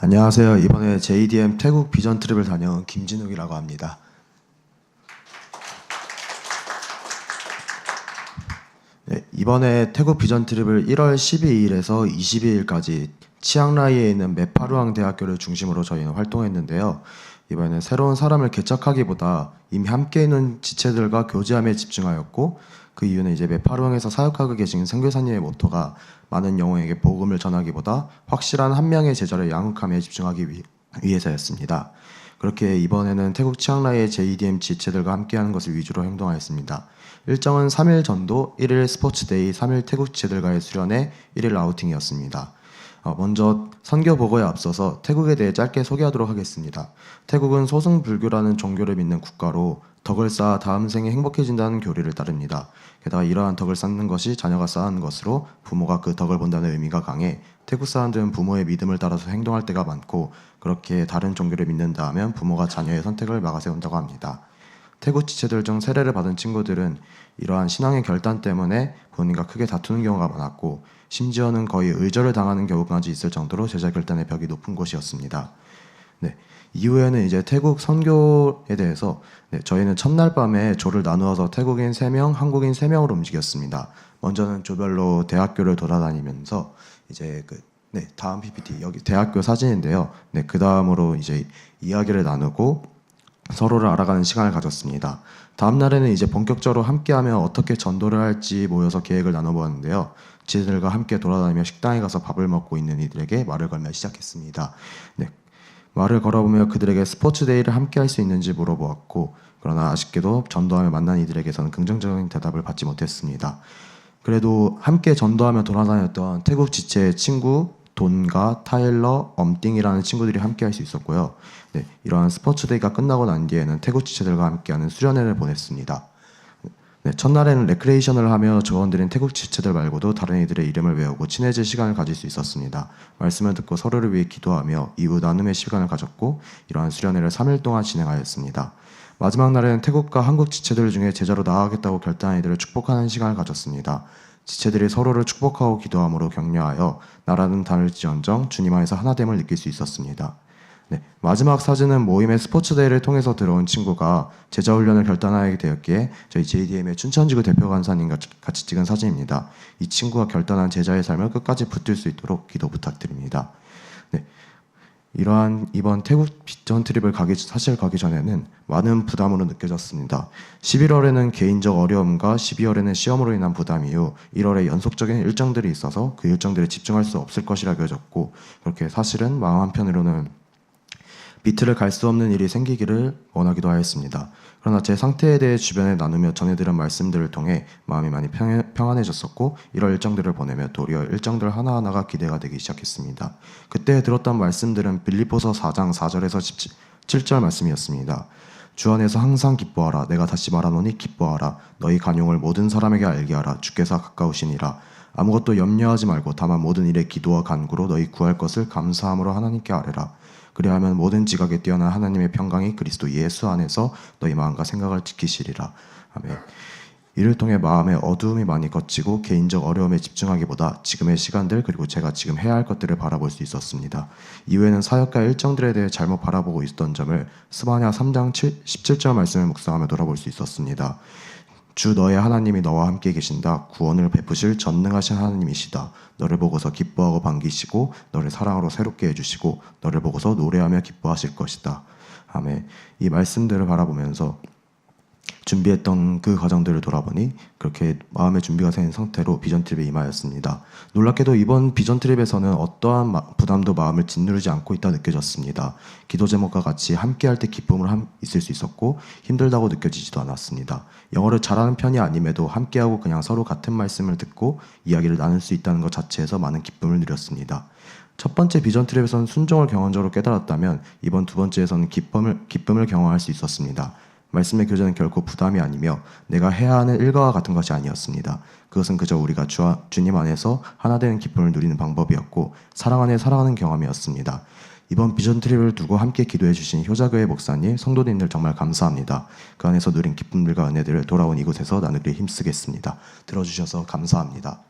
안녕하세요. 이번에 JDM 태국 비전 트립을 다녀온 김진욱이라고 합니다. 네, 이번에 태국 비전 트립을 1월 12일에서 22일까지 치앙라이에 있는 메파루앙 대학교를 중심으로 저희는 활동했는데요. 이번에는 새로운 사람을 개척하기보다 이미 함께 있는 지체들과 교제함에 집중하였고 그 이유는 이제 메파루앙에서 사역하고 계신 선교사님의 모토가 많은 영혼에게 복음을 전하기보다 확실한 한 명의 제자를 양육함에 집중하기 위, 위해서였습니다. 그렇게 이번에는 태국 치앙라이의 JDM 지체들과 함께하는 것을 위주로 행동하였습니다. 일정은 3일 전도, 1일 스포츠데이, 3일 태국 지체들과의 수련회, 1일 아우팅이었습니다. 어, 먼저 선교 보고에 앞서서 태국에 대해 짧게 소개하도록 하겠습니다. 태국은 소승 불교라는 종교를 믿는 국가로 덕을 쌓아 다음 생에 행복해진다는 교리를 따릅니다. 게다가 이러한 덕을 쌓는 것이 자녀가 쌓은 것으로 부모가 그 덕을 본다는 의미가 강해 태국 사람들은 부모의 믿음을 따라서 행동할 때가 많고 그렇게 다른 종교를 믿는다 하면 부모가 자녀의 선택을 막아세운다고 합니다. 태국 지체들 중 세례를 받은 친구들은 이러한 신앙의 결단 때문에 본인과 크게 다투는 경우가 많았고 심지어는 거의 의절을 당하는 경우까지 있을 정도로 제자 결단의 벽이 높은 곳이었습니다. 네. 이후에는 이제 태국 선교에 대해서 네, 저희는 첫날 밤에 조를 나누어서 태국인 3명, 한국인 3명으로 움직였습니다. 먼저는 조별로 대학교를 돌아다니면서 이제 그 네, 다음 PPT 여기 대학교 사진인데요. 네, 그 다음으로 이제 이야기를 나누고 서로를 알아가는 시간을 가졌습니다. 다음 날에는 이제 본격적으로 함께하면 어떻게 전도를 할지 모여서 계획을 나눠보았는데요. 지들과 함께 돌아다니며 식당에 가서 밥을 먹고 있는 이들에게 말을 걸며 시작했습니다. 네, 말을 걸어보며 그들에게 스포츠 데이를 함께 할 수 있는지 물어보았고 그러나 아쉽게도 전도하며 만난 이들에게서는 긍정적인 대답을 받지 못했습니다. 그래도 함께 전도하며 돌아다녔던 태국 지체의 친구 돈과 타일러, 엄띵이라는 친구들이 함께 할 수 있었고요. 네, 이러한 스포츠 데이가 끝나고 난 뒤에는 태국 지체들과 함께하는 수련회를 보냈습니다. 네, 첫날에는 레크레이션을 하며 조원들인 태국 지체들 말고도 다른 이들의 이름을 외우고 친해질 시간을 가질 수 있었습니다. 말씀을 듣고 서로를 위해 기도하며 이후 나눔의 시간을 가졌고 이러한 수련회를 3일 동안 진행하였습니다. 마지막 날에는 태국과 한국 지체들 중에 제자로 나아가겠다고 결단한 이들을 축복하는 시간을 가졌습니다. 지체들이 서로를 축복하고 기도함으로 격려하여 나라는 다를지언정 주님 안에서 하나됨을 느낄 수 있었습니다. 네, 마지막 사진은 모임의 스포츠 대회를 통해서 들어온 친구가 제자 훈련을 결단하게 되었기에 저희 JDM의 춘천지구 대표 간사님과 같이 찍은 사진입니다. 이 친구가 결단한 제자의 삶을 끝까지 붙들 수 있도록 기도 부탁드립니다. 네, 이러한 이번 태국 비전 트립을 가기 사실 가기 전에는 많은 부담으로 느껴졌습니다. 11월에는 개인적 어려움과 12월에는 시험으로 인한 부담 이후 1월에 연속적인 일정들이 있어서 그 일정들에 집중할 수 없을 것이라 여겼고 그렇게 사실은 마음 한편으로는 비트를 갈수 없는 일이 생기기를 원하기도 하였습니다. 그러나 제 상태에 대해 주변에 나누며 전해드린 말씀들을 통해 마음이 많이 평, 평안해졌었고 이런 일정들을 보내며 도리어 일정들 하나하나가 기대가 되기 시작했습니다. 그때 들었던 말씀들은 빌리포서 4장 4절에서 17절 말씀이었습니다. 주 안에서 항상 기뻐하라. 내가 다시 말하노니 기뻐하라. 너희 간용을 모든 사람에게 알게 하라. 주께서 가까우시니라. 아무것도 염려하지 말고 다만 모든 일에 기도와 간구로 너희 구할 것을 감사함으로 하나님께 아뢰라. 그리하면 모든 지각에 뛰어난 하나님의 평강이 그리스도 예수 안에서 너희 마음과 생각을 지키시리라. 아멘. 이를 통해 마음의 어두움이 많이 걷히고 개인적 어려움에 집중하기보다 지금의 시간들 그리고 제가 지금 해야 할 것들을 바라볼 수 있었습니다. 이후에는 사역과 일정들에 대해 잘못 바라보고 있었던 점을 스바냐 3장 7, 17절 말씀을 묵상하며 돌아볼 수 있었습니다. 주 너의 하나님이 너와 함께 계신다. 구원을 베푸실 전능하신 하나님이시다. 너를 보고서 기뻐하고 반기시고 너를 사랑으로 새롭게 해주시고 너를 보고서 노래하며 기뻐하실 것이다. 아멘. 이 말씀들을 바라보면서 준비했던 그 과정들을 돌아보니 그렇게 마음의 준비가 된 상태로 비전 트립에 임하였습니다. 놀랍게도 이번 비전 트립에서는 어떠한 마- 부담도 마음을 짓누르지 않고 있다 느껴졌습니다. 기도 제목과 같이 함께할 때 기쁨을 함- 있을 수 있었고 힘들다고 느껴지지도 않았습니다. 영어를 잘하는 편이 아님에도 함께하고 그냥 서로 같은 말씀을 듣고 이야기를 나눌 수 있다는 것 자체에서 많은 기쁨을 누렸습니다. 첫 번째 비전 트립에서는 순종을 경험적으로 깨달았다면 이번 두 번째에서는 기쁨을, 기쁨을 경험할 수 있었습니다. 말씀의 교제는 결코 부담이 아니며 내가 해야 하는 일과와 같은 것이 아니었습니다. 그것은 그저 우리가 주, 주님 안에서 하나 되는 기쁨을 누리는 방법이었고 사랑 안에 살아가는 경험이었습니다. 이번 비전 트립을 두고 함께 기도해 주신 효자교회 목사님, 성도님들 정말 감사합니다. 그 안에서 누린 기쁨들과 은혜들을 돌아온 이곳에서 나누기 힘쓰겠습니다. 들어주셔서 감사합니다.